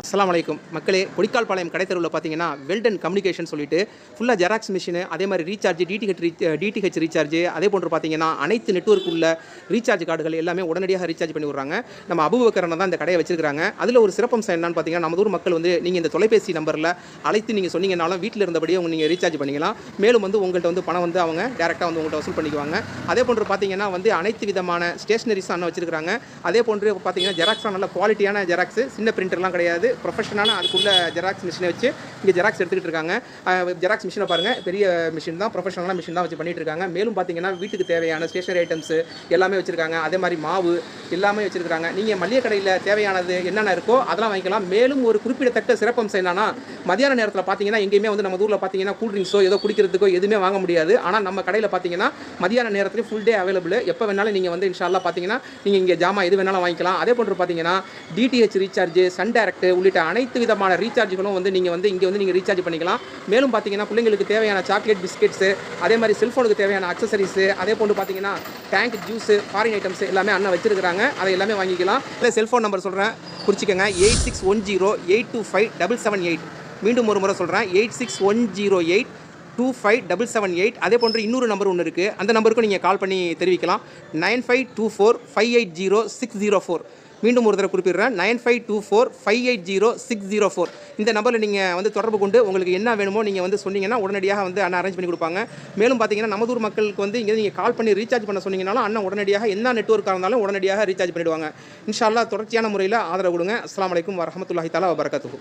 அஸ்லாம் வலைக்கும் மக்களே கொடிக்கால் பாளையம் கடைத்தருவில் பார்த்தீங்கன்னா வெல்டன் கம்யூனிகேஷன் சொல்லிட்டு ஃபுல்லாக ஜெராக்ஸ் மிஷினு அதே மாதிரி ரீசார்ஜ் டிடிஹெச் டிடிஹெச் ரீசார்ஜ் அதே போன்று பார்த்தீங்கன்னா அனைத்து நெட்ஒர்க் உள்ள ரீசார்ஜ் கார்டுகள் எல்லாமே உடனடியாக ரீசார்ஜ் பண்ணி விடுறாங்க. நம்ம அபுபக்கரனை தான் இந்த கடையை வச்சிருக்காங்க அதில் ஒரு சிறப்பம்சம் என்னன்னு பார்த்தீங்கன்னா நம்ம ஊர் மக்கள் வந்து நீங்கள் இந்த தொலைபேசி நம்பரில் அழைத்து நீங்கள் சொன்னீங்கனாலும் வீட்டில் இருந்தபடியே உங்க நீங்கள் ரீசார்ஜ் பண்ணிக்கலாம். மேலும் வந்து உங்கள்கிட்ட வந்து பணம் வந்து அவங்க டேரெக்டாக வந்து உங்கள்கிட்ட வசூல் பண்ணிக்குவாங்க. அதே போன்று பார்த்தீங்கன்னா வந்து அனைத்து விதமான ஸ்டேஷனரிஸ் அண்ணன் வச்சிருக்காங்க அதே போன்று பார்த்தீங்கன்னா ஜெராக்ஸ் நல்ல குவாலிட்டியான ஜெராக்ஸ் சின்ன பிரிண்டர்லாம் கிடையாது. ப்ரொஃபஷனான அதுக்குள்ள ஜெராக்ஸ் மிஷினை வச்சு இங்கே ஜெராக்ஸ் எடுத்துக்கிட்டு இருக்காங்க. ஜெராக்ஸ் மிஷினை பாருங்கள் பெரிய மிஷின் தான் ப்ரொஃபஷனலான மிஷின் தான் வச்சு பண்ணிட்டு இருக்காங்க. மேலும் பார்த்தீங்கன்னா வீட்டுக்கு தேவையான ஸ்டேஷனரி ஐட்டம்ஸ் எல்லாமே வச்சுருக்காங்க. அதே மாதிரி மாவு எல்லாமே வச்சுருக்காங்க. நீங்கள் மளிகை கடையில் தேவையானது என்னென்ன இருக்கோ அதெல்லாம் வாங்கிக்கலாம். மேலும் ஒரு குறிப்பிடத்தக்க சிறப்பம்சம் என்னன்னா மதியான நேரத்தில் பார்த்தீங்கன்னா எங்கேயுமே வந்து நம்ம ஊரில் பார்த்தீங்கன்னா கூல் ட்ரிங்க்ஸோ ஏதோ குடிக்கிறதுக்கோ எதுவுமே வாங்க முடியாது. ஆனால் நம்ம கடையில் பார்த்தீங்கன்னா மதியான நேரத்துலேயும் ஃபுல் டே அவைலபிள் எப்போ வேணாலும் நீங்கள் வந்து இன்ஷால்லாம் பார்த்தீங்கன்னா நீங்கள் இங்கே ஜாமா எது வேணாலும் வாங்கிக்கலாம். அதே போன்று பார்த்தீங்கன்னா டிடிஹெச் ரீசார்ஜ் சன் டேரக்ட் உள்ளிட்ட அனைத்து விதமான ரீசார்ஜ்களும் வந்து நீங்கள் வந்து இங்கே வந்து நீங்கள் ரீசார்ஜ் பண்ணிக்கலாம். மேலும் பார்த்தீங்கன்னா பிள்ளைங்களுக்கு தேவையான சாக்லேட் பிஸ்கெட்ஸு அதே மாதிரி செல்ஃபோனுக்கு தேவையான அக்சசரிஸு அதே போன்று பார்த்தீங்கன்னா டேங்க் ஜூஸு ஃபாரின் ஐட்டம்ஸ் எல்லாமே அண்ணன் வச்சிருக்கிறாங்க. அதை எல்லாமே வாங்கிக்கலாம். இல்லை செல்ஃபோன் நம்பர் சொல்கிறேன் குறிச்சிக்கோங்க eight six one zero eight two five double seven eight மீண்டும் ஒரு முறை சொல்கிறேன் eight six one zero eight two five double seven eight அதே போன்ற இன்னொரு நம்பர் ஒன்று இருக்குது அந்த நம்பருக்கும் நீங்கள் கால் பண்ணி தெரிவிக்கலாம். Nine five two four five eight zero six zero four. மீண்டும் ஒரு தடவை குறிப்பிடுறேன். Nine five two four five eight zero six zero four. இந்த நம்பரில் நீங்கள் வந்து தொடர்பு கொண்டு உங்களுக்கு என்ன வேணுமோ நீங்கள் வந்து சொன்னீங்கன்னா உடனடியாக வந்து அண்ணன் அரேஞ்ச் பண்ணி கொடுப்பாங்க. மேலும் பார்த்தீங்கன்னா நமதூர் மக்களுக்கு வந்து இங்கே நீங்கள் கால் பண்ணி ரீசார்ஜ் பண்ண சொன்னீங்கனாலும் அண்ணன் உடனடியாக என்ன நெட்ஒர்க்காக இருந்தாலும் உடனடியாக ரீசார்ஜ் பண்ணிடுவாங்க. இன்ஷால்லா தொடர்ச்சியான முறையில் ஆதரவு கொடுங்க. அஸ்லாம் வலைக்கம் வரமத்துல்லாஹி தஆலா வபரகாத்துஹு.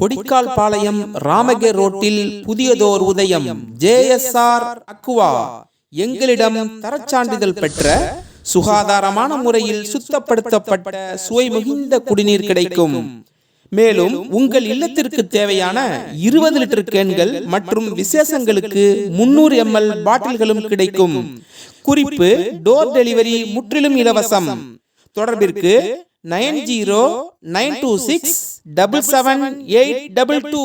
கொடிக்கால் பாளையம் ராமகே ரோட்டில் புதியதோர் உதயம் ஜேஎஸ்ஆர் அக்குவா. எங்களிடம் தரச்சான்றிதழ் பெற்ற சுகாதாரமான முறையில் சுத்தப்படுத்தப்பட்ட சுவை மிகுந்த குடிநீர் கிடைக்கும். மேலும் உங்கள் இல்லத்திற்கு தேவையான இருபது லிட்டர் கேன்கள் மற்றும் விசேஷங்களுக்கு முன்னூறு எம்எல் பாட்டில்களும் கிடைக்கும். குறிப்பு டோர் டெலிவரி முற்றிலும் இலவசம். தொடர்பிற்கு nine zero nine two six double seven eight double two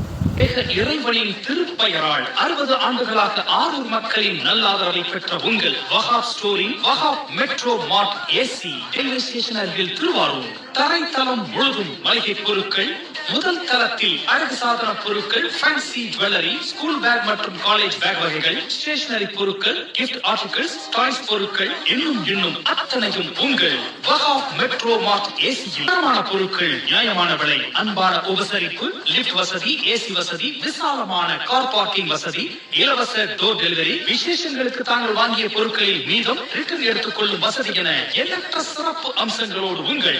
இறைவனின் திருப்பெயரால் அறுபது ஆண்டுகளாக ஆரூர் மக்களின் நல்லாதரவை பெற்ற உங்கள் Wahab storing Wahab metro mart AC railway station அருகில் திருவாரூர். தரைத்தளம் முழுதும் மளிகை பொருட்கள் முதல் தரத்தில் அழகு சாதன பொருட்கள் ஃபேன்சி ஜுவல்லரி ஸ்கூல் பேக் மற்றும் காலேஜ் பேக் வகைகள் ஸ்டேஷனரி பொருட்கள் கிஃப்ட் ஆர்டிகல்ஸ் டாய்ஸ் பொருட்கள் இன்னும் இன்னும் அத்தனையும் உங்கள் மெட்ரோ மார்ட் ஏசி தரமான பொருட்கள் நியாயமான விலை அன்பான உபசரிப்பு லிஃப்ட் வசதி ஏசி வசதி விசாலமான கார் பார்க்கிங் வசதி இலவச டோர் டெலிவரி விசேஷங்களுக்கு தாங்கள் வாங்கிய பொருட்களில் மீதம் ரிட்டர்ன் எடுத்துக் கொள்ளும் வசதி என எண்ணற்ற சிறப்பு அம்சங்களோடு உங்கள்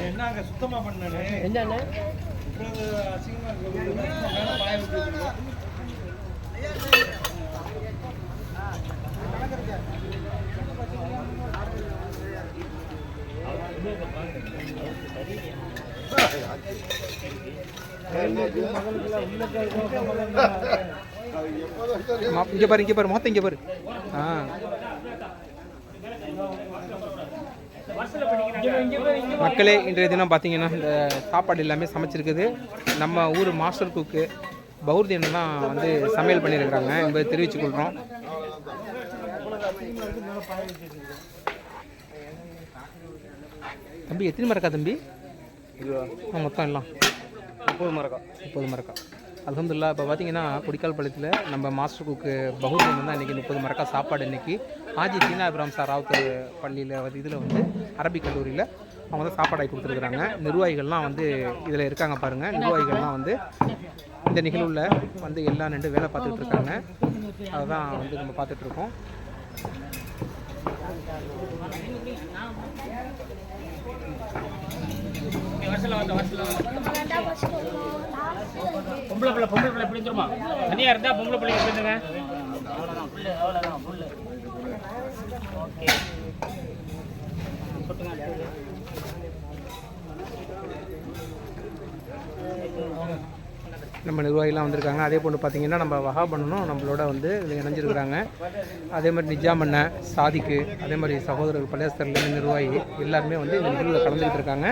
என்னங்க சுத்தமா பண்ணனே? என்னண்ணே? அசிங்கமா இருக்கு. இங்கே பாரு இங்கே பாரு மொத்தம் இங்கே பாரு. ஆ. மக்களே இன்றைய தினம் பார்த்தீங்கன்னா இந்த சாப்பாடு எல்லாமே சமைச்சிருக்குது. நம்ம ஊர் மாஸ்டர் குக்கு பௌர்தி தான் வந்து சமையல் பண்ணியிருக்கிறாங்க என்பதை தெரிவித்துக் கொள்கிறோம் தம்பி எத்தனை மரக்கா தம்பி? ஆ, மொத்தம் எல்லாம். முப்பது மரக்கா. முப்பது மரக்கா. அலமதுல்லா இப்போ பார்த்தீங்கன்னா குடிக்கால் பாளையத்தில் நம்ம மாஸ்டர் குக்கு பகுதியில் தான் இன்றைக்கி முப்பது மரக்கா சாப்பாடு இன்றைக்கி ஆஜி சீனா இப்ராம் சார் ராவுத்தர் பள்ளியில் வந்து இதில் வந்து அரபிக் கல்லூரியில் அவங்க தான் சாப்பாடாகி கொடுத்துருக்குறாங்க. நிர்வாகிகள்லாம் வந்து இதில் இருக்காங்க பாருங்கள் நிர்வாகிகள்லாம் வந்து இந்த நிகழ்வில் வந்து எல்லாம் நின்று வேலை பார்த்துட்டு இருக்காங்க அதுதான் வந்து நம்ம பார்த்துட்ருக்கோம். பொம்பளை பிள்ளை பொம்பளை பிள்ளை தெரியுமா தனியாக இருந்தால் பொம்பளை பிள்ளைங்க எப்படிங்க நம்ம நிர்வாகிலாம் வந்திருக்காங்க. அதே போன்று பார்த்தீங்கன்னா நம்ம வகாபண்ணனும் நம்மளோட வந்து இதில் இணைஞ்சிருக்கிறாங்க. அதே மாதிரி நிஜாம் அண்ணன் சாதிக்கு அதே மாதிரி சகோதரர் பழையஸ்தர்லேருந்து நிர்வாகி எல்லாருமே வந்து இந்த நிகழ்வில் கலந்துக்கிட்டு இருக்காங்க.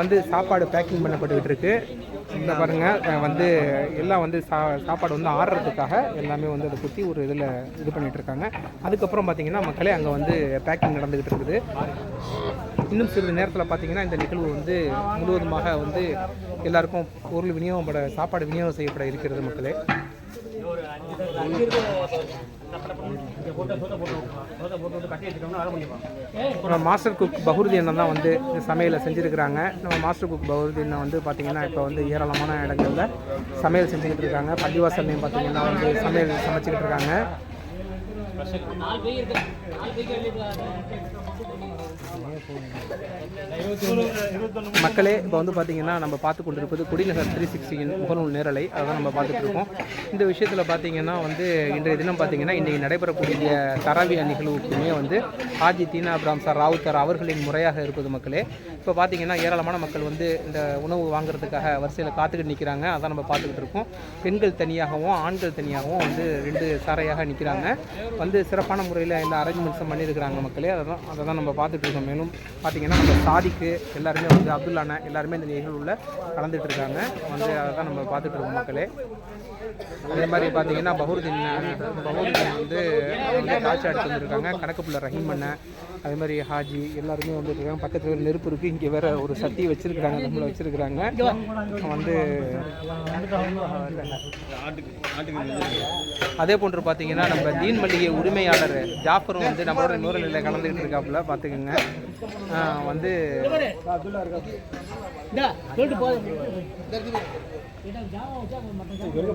வந்து சாப்பாடு பேக்கிங் பண்ணப்பட்டுக்கிட்டு இருக்குது இந்த பாருங்கள் வந்து எல்லாம் வந்து சா சாப்பாடு வந்து ஆடுறதுக்காக எல்லாமே வந்து அதை குத்தி ஒரு இதில் இது பண்ணிட்டு இருக்காங்க. அதுக்கப்புறம் பார்த்தீங்கன்னா மக்களே அங்கே வந்து பேக்கிங் நடந்துக்கிட்டு இருக்குது. இன்னும் சிறிது நேரத்தில் பார்த்தீங்கன்னா இந்த நிகழ்வு வந்து முழுவதுமாக வந்து எல்லாருக்கும் பொருள் விநியோகப்பட சாப்பாடு விநியோகம் செய்யப்பட இருக்கிறது மக்களே. நம்ம மாஸ்டர் குக் பகுருதி அண்ணன் தான் வந்து சமையலை செஞ்சுருக்கிறாங்க நம்ம மாஸ்டர் குக் பகுருதி அண்ணன் வந்து பார்த்திங்கன்னா இப்போ வந்து ஏராளமான இடங்களில் சமையல் செஞ்சுக்கிட்டு இருக்காங்க பள்ளிவாசல்லையும் பார்த்திங்கன்னா வந்து சமையல் சமைச்சிக்கிட்டு இருக்காங்க மக்களே இப்போ வந்து பார்த்தீங்கன்னா நம்ம பார்த்து கொண்டிருப்பது குடிநகர் த்ரீ சிக்ஸ்டியின் முகநூல் நேரலை அதான் நம்ம பார்த்துட்டு இருக்கோம். இந்த விஷயத்தில் பார்த்தீங்கன்னா வந்து இன்றைய தினம் பார்த்தீங்கன்னா இன்றைக்கி நடைபெறக்கூடிய தராவிய நிகழ்வுக்குமே வந்து ஹாஜி தீனா அப்ராம் சார் ராவுத்தர் அவர்களின் முறையாக இருப்பது மக்களே. இப்போ பார்த்தீங்கன்னா ஏராளமான மக்கள் வந்து இந்த உணவு வாங்குறதுக்காக வரிசையில் காத்துக்கிட்டு நிற்கிறாங்க அதான் நம்ம பார்த்துக்கிட்டு இருக்கோம். பெண்கள் தனியாகவும் ஆண்கள் தனியாகவும் வந்து ரெண்டு சாரையாக நிற்கிறாங்க வந்து சிறப்பான முறையில் இந்த அரேஞ்ச்மெண்ட்ஸும் பண்ணியிருக்கிறாங்க மக்களே அதை தான் அதை தான் நம்ம பார்த்துட்டு இருக்கோம் மேலும் பார்த்தீங்கன்னா நம்ம சாதிக்கு எல்லாருமே வந்து அப்துல்லான எல்லாருமே இந்த நிகழ்வுல கலந்துட்டு இருக்காங்க வந்து அதை தான் நம்ம பார்த்துட்டு இருக்கோம் மக்களே அதே மாதிரி பார்த்தீங்கன்னா பஹூர்தீன் பஹூர்தீன் வந்து வந்து காட்சி அடித்து வந்திருக்காங்க கணக்குப்புள்ள ரஹீம் அண்ணன் அதே மாதிரி ஹாஜி எல்லாருமே வந்துருக்காங்க பக்கத்தில் ஒரு நெருப்பு இருக்குது இங்கே வேற ஒரு சக்தி வச்சிருக்கிறாங்க நம்மள வச்சிருக்கிறாங்க வந்து அதே போன்று பார்த்தீங்கன்னா நம்ம தீன் மல்லிகை உரிமையாளர் ஜாஃபரும் வந்து நம்மளோட இன்னொரு நிலையில் கலந்துக்கிட்டு இருக்காப்புல பார்த்துக்குங்க வந்து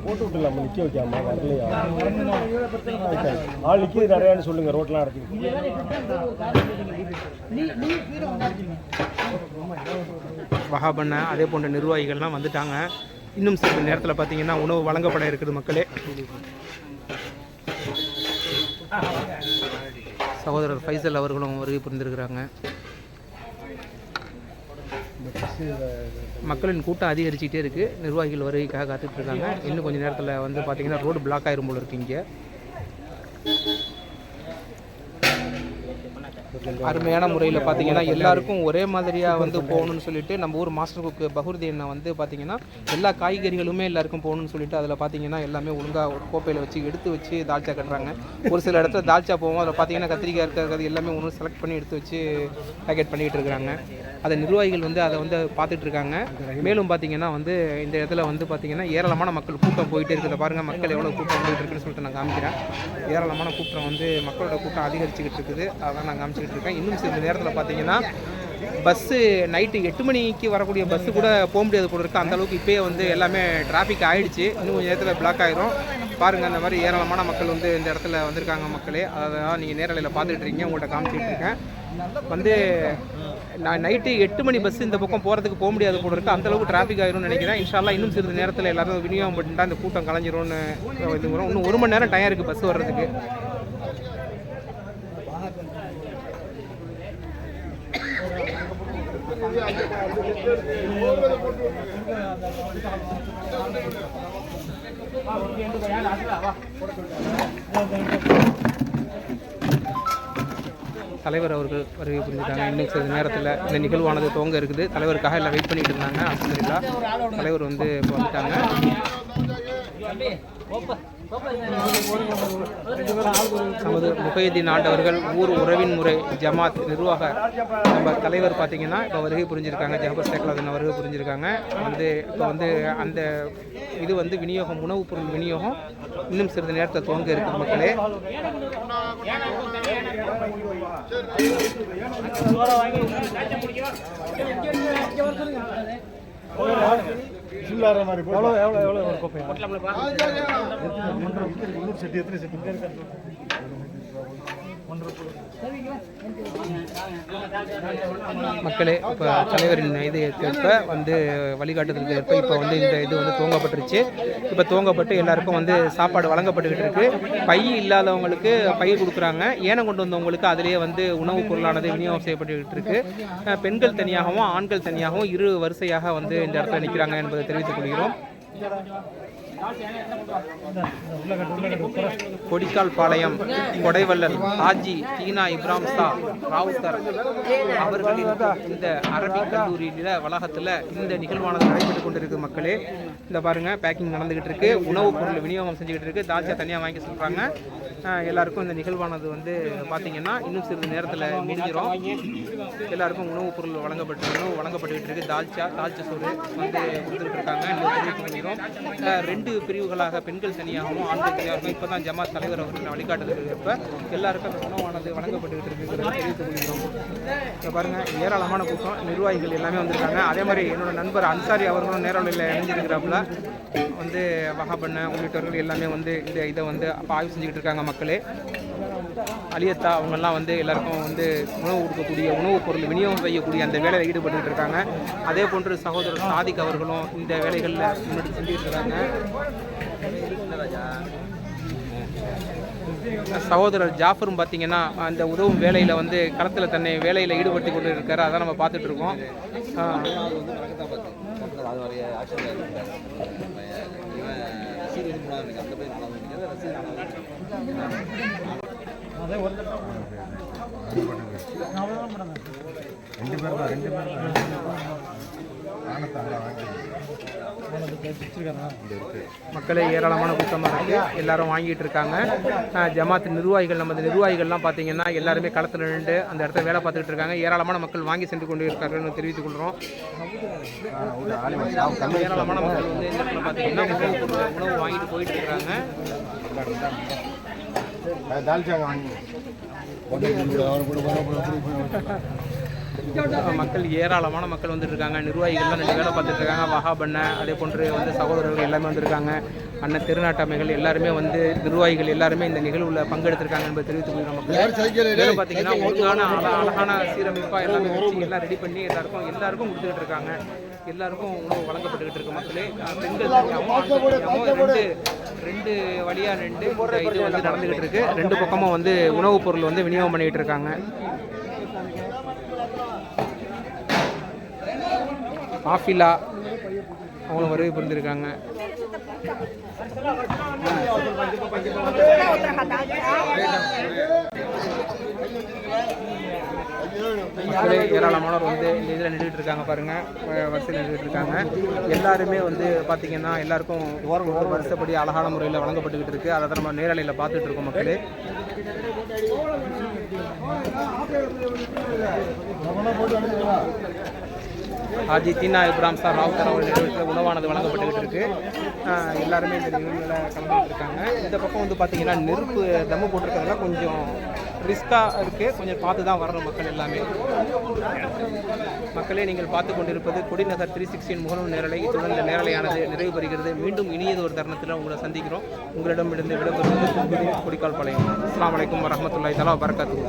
போட்டு விட்டுலாம் நிக்க வைக்காம? வரலையா? ஆள் நிற்கிது நிறையான்னு சொல்லுங்க ரோட்லாம் நடத்தி வஹாபண்ண அதே போன்ற நிர்வாகிகள்லாம் வந்துட்டாங்க. இன்னும் சிறிது நேரத்தில் பார்த்தீங்கன்னா உணவு வழங்கப்பட இருக்குது மக்களே. சகோதரர் ஃபைசல் அவர்களும் வருகை புரிந்திருக்கிறாங்க. மக்களின் கூட்டம் அதிகரிச்சுட்டே இருக்கு. நிர்வாகிகள் வருகைக்காக காத்துட்ருக்காங்க இன்னும் கொஞ்ச நேரத்தில் வந்து பார்த்தீங்கன்னா ரோடு பிளாக் ஆயிரும் போல இருக்கு இங்கே. அருமையான முறையில் பார்த்தீங்கன்னா எல்லாருக்கும் ஒரே மாதிரியாக வந்து போகணும்னு சொல்லிட்டு நம்ம ஊர் மாஸ்டர் குக்கு பகுர்தீனை வந்து பார்த்தீங்கன்னா எல்லா காய்கறிகளுமே எல்லாருக்கும் போகணும்னு சொல்லிட்டு அதில் பார்த்தீங்கன்னா எல்லாமே ஒழுங்காக ஒரு கோப்பையில் வச்சு எடுத்து வச்சு தால்ச்சா கட்டுறாங்க. ஒரு சில இடத்துல தால்ச்சா போவோம். அதில் பார்த்தீங்கன்னா கத்திரிக்காய் இருக்கிறது எல்லாமே ஒன்று செலக்ட் பண்ணி எடுத்து வச்சு பேக்கெட் பண்ணிகிட்டு இருக்கிறாங்க அதை நிர்வாகிகள் வந்து அதை வந்து பார்த்துட்டு இருக்காங்க. மேலும் பார்த்தீங்கன்னா வந்து இந்த இடத்துல வந்து பார்த்தீங்கன்னா ஏராளமான மக்கள் கூட்டம் போயிட்டே இருக்குது. பாருங்கள் மக்கள் எவ்வளோ கூட்டம் போயிட்டு இருக்குன்னு சொல்லிட்டு நான் காமிக்கிறேன். ஏராளமான கூட்டம் வந்து மக்களோட கூட்டம் அதிகரிச்சுக்கிட்டு இருக்குது. அதான் நான் காமிச்சிக்கிட்டு இருக்கேன் இன்னும் சில நேரத்தில் பார்த்தீங்கன்னா பஸ்ஸு நைட்டு எட்டு மணிக்கு வரக்கூடிய பஸ்ஸு கூட போக முடியாது போல இருக்குது அந்தளவுக்கு இப்போயே வந்து எல்லாமே டிராஃபிக் ஆகிடுச்சு இன்னும் கொஞ்சம் நேரத்தில் பிளாக் ஆயிரும். பாருங்கள் அந்த மாதிரி ஏராளமான மக்கள் வந்து இந்த இடத்துல வந்திருக்காங்க மக்களே. அதான் நீங்கள் நேரலையில் பார்த்துட்டு இருக்கீங்க. உங்கள்கிட்ட காமிச்சிட்டு இருக்கேன். வந்து நான் நைட்டு எட்டு மணி பஸ் இந்த பக்கம் போகிறதுக்கு போக முடியாது போல இருக்குது அந்தளவுக்கு டிராஃபிக் ஆயிரும்னு நினைக்கிறேன். இன்ஷா இன்னும் சிறிது நேரத்தில் எல்லாரும் விநியோகம் பண்ணிட்டா இந்த கூட்டம் கலைஞ்சிரும்னு இது வரும். இன்னும் ஒரு மணி நேரம் டயம் இருக்குது பஸ் வர்றதுக்கு. தலைவர் அவர்கள் வருகை புரிஞ்சுட்டாங்க. இன்னும் சிறிது நேரத்தில் இந்த நிகழ்வானது துவங்க இருக்குது. தலைவருக்காக எல்லாம் வெயிட் பண்ணிட்டு இருந்தாங்க. அல்ஹம்துலில்லா தலைவர் வந்து இப்போ வந்துட்டாங்க. நமது முகையுதீன் ஆண்டவர்கள் ஊர் உறவின் முறை ஜமாத் நிர்வாக நம்ம தலைவர் பார்த்தீங்கன்னா இப்போ வருகை புரிஞ்சிருக்காங்க ஜாபர் சேக்கலாதன் வருகை புரிஞ்சிருக்காங்க. வந்து இப்போ வந்து அந்த இது வந்து விநியோகம் உணவுப் பொருள் விநியோகம் இன்னும் சிறிது நேரத்தில் துவங்க இருக்கு மக்களே. ஃபுல்லாகிற மாதிரி எவ்வளோ எவ்வளோ எவ்வளோ ஒரு கோப்பை செட்டு எத்தனை செட்டு மக்களே இப்போ தலைவரின் இது ஏற்ப வந்து வழிகாட்டுதலுக்கு ஏற்ப இப்போ வந்து இந்த இது வந்து துவங்கப்பட்டுருச்சு. இப்போ துவங்கப்பட்டு எல்லாருக்கும் வந்து சாப்பாடு வழங்கப்பட்டுக்கிட்டு இருக்கு. பை இல்லாதவங்களுக்கு பை கொடுக்குறாங்க. ஏனம் கொண்டு வந்தவங்களுக்கு அதிலேயே வந்து உணவுப் பொருளானது விநியோகம் செய்யப்பட்டுக்கிட்டு இருக்கு. பெண்கள் தனியாகவும் ஆண்கள் தனியாகவும் இரு வரிசையாக வந்து இந்த இடத்துல நிற்கிறாங்க என்பதை தெரிவித்துக் கொள்கிறோம். கொடிக்கால் பாளையம் கொடைவள்ளல் ஹாஜி தீனா இப்ராம் ஷா ராவுத்தர் அவர்களின் இந்த அரபிக் கல்லூரியில வளாகத்தில் இந்த நிகழ்வானது நடைபெற்று கொண்டிருக்கு மக்களே. இந்த பாருங்க பேக்கிங் நடந்துகிட்டு இருக்கு. உணவுப் பொருள் விநியோகம் செஞ்சுக்கிட்டு இருக்கு. தால்ச்சா தனியாக வாங்கி சொல்றாங்க. எல்லாருக்கும் இந்த நிகழ்வானது வந்து பார்த்தீங்கன்னா இன்னும் சிறிது நேரத்தில் முடிஞ்சிடும் எல்லாருக்கும் உணவுப் பொருள் வழங்கப்பட்டு உணவு வழங்கப்பட்டுக்கிட்டு இருக்கு. தால்ச்சா தால்ச்சா சோறு வந்து கொடுத்துட்டு இருக்காங்க. ரெண்டு இரண்டு பிரிவுகளாக பெண்கள் தனியாகவும் ஆண்கள் தனியாகவும் இப்போ தான் ஜமாத் தலைவர் அவர்கள் வழிகாட்டுதலுக்கு ஏற்ப எல்லாருக்கும் அந்த உணவானது வழங்கப்பட்டுக்கிட்டு இருக்குங்கிறத தெரிவித்துக் கொள்கிறோம். இப்போ பாருங்கள் ஏராளமான கூட்டம் நிர்வாகிகள் எல்லாமே வந்திருக்காங்க. அதே மாதிரி என்னோட நண்பர் அன்சாரி அவர்களும் நேரலையில் இணைஞ்சிருக்கிறாப்புல. வந்து வகாபண்ண உள்ளிட்டவர்கள் எல்லாமே வந்து இந்த இதை வந்து அப்போ ஆய்வு செஞ்சுக்கிட்டு இருக்காங்க மக்களே. அலியத்தா அவங்கெல்லாம் வந்து எல்லாருக்கும் வந்து உணவு கொடுக்கக்கூடிய உணவுப் பொருள் விநியோகம் செய்யக்கூடிய அந்த வேலையில் ஈடுபட்டு இருக்காங்க. அதே போன்று சகோதரர் சாதிக் அவர்களும் இந்த வேலைகளில் முன்னெடுத்து செஞ்சுட்டு இருக்காங்க. சகோதரர் ஜாஃபரும் பார்த்தீங்கன்னா அந்த உதவும் வேலையில் வந்து களத்தில் தன்னை வேலையில் ஈடுபட்டு கொண்டு இருக்காரு அதான் நம்ம பார்த்துட்டு இருக்கோம். ஆ. ரெண்டு பேர் தான் ரெண்டு பேர் மக்களே ஏராளமான கூட்டமாக இருக்குது எல்லாரும் வாங்கிட்டு இருக்காங்க. ஜமாத் நிர்வாகிகள் நமது நிர்வாகிகள்லாம் பார்த்தீங்கன்னா எல்லாருமே களத்தில் நின்று அந்த இடத்துல வேலை பார்த்துக்கிட்டு இருக்காங்க. ஏராளமான மக்கள் வாங்கி சென்று கொண்டு இருக்கார்கள் தெரிவித்துக் கொள்கிறோம் ஏராளமான மக்கள் வந்து பார்த்தீங்கன்னா உணவு வாங்கிட்டு போயிட்டு இருக்காங்க. தால்ச்சா வாங்கி அஹ் மக்கள் ஏராளமான மக்கள் வந்துட்டு இருக்காங்க நிர்வாகிகள்லாம் ரெண்டு வேலை பார்த்துட்டு இருக்காங்க வகாபண்ண அதே போன்று வந்து சகோதரர்கள் எல்லாமே வந்திருக்காங்க. அண்ணன் திருநாட்டமைகள் எல்லாருமே வந்து நிர்வாகிகள் எல்லாருமே இந்த நிகழ்வுல பங்கெடுத்திருக்காங்க என்பதை தெரிவித்துக் கொள்கிற மக்கள். பார்த்தீங்கன்னா ஒழுங்கான அழ- அழகான சீரமைப்பாக எல்லாமே எல்லாம் ரெடி பண்ணி எல்லாருக்கும் எல்லாருக்கும் கொடுத்துக்கிட்டு இருக்காங்க. எல்லாருக்கும் உணவு வழங்கப்பட்டுக்கிட்டு இருக்கு மக்களே. பெண்கள் ரெண்டு ரெண்டு வழியா ரெண்டு இது வந்து நடந்துகிட்டு இருக்கு. ரெண்டு பக்கமும் வந்து உணவுப் பொருள் வந்து விநியோகம் பண்ணிக்கிட்டு இருக்காங்க. ஆஃபிலா அவங்களும் வருகை புரிந்திருக்காங்க. மக்களே ஏராளமானவர் வந்து இந்த இதில் நின்றுட்டு இருக்காங்க பாருங்க. வரிசையில் நின்றுட்டு இருக்காங்க எல்லாருமே வந்து பார்த்தீங்கன்னா எல்லாருக்கும் ஒரு வருஷப்படி அழகான முறையில் வழங்கப்பட்டுக்கிட்டு இருக்கு. அதை தான் நம்ம நேரலையில் பார்த்துட்டு இருக்கோம் மக்களே. ஹாஜி தீனா இப்ராம் சார் ராவுத்தர் அவர்கள் நிறுவனத்தில் உணவானது வழங்கப்பட்டுக்கிட்டு இருக்குது எல்லாருமே இந்த நிகழ்வில் கலந்துகிட்டு இருக்காங்க இந்த பக்கம் வந்து பார்த்தீங்கன்னா நெருப்பு தம்மு போட்டிருக்கிறதுல கொஞ்சம் ரிஸ்க்காக இருக்குது கொஞ்சம் பார்த்து தான் வரணும் மக்கள் எல்லாமே. மக்களே நீங்கள் பார்த்து கொண்டிருப்பது கொடிநகர் த்ரீ சிக்ஸ்டின் முகநூல் நேரலை. இத்துடன் இந்த நேரலையானது நிறைவு பெறுகிறது. மீண்டும் இனியது ஒரு தருணத்தில் உங்களை சந்திக்கிறோம். உங்களிடமிருந்து விடைபெறுவது கொடிக்கால் பாளையம். அஸ்லாம் வலைக்கம் வரஹ்மத்துல்லாஹி தஆலா வபரகாத்துஹு.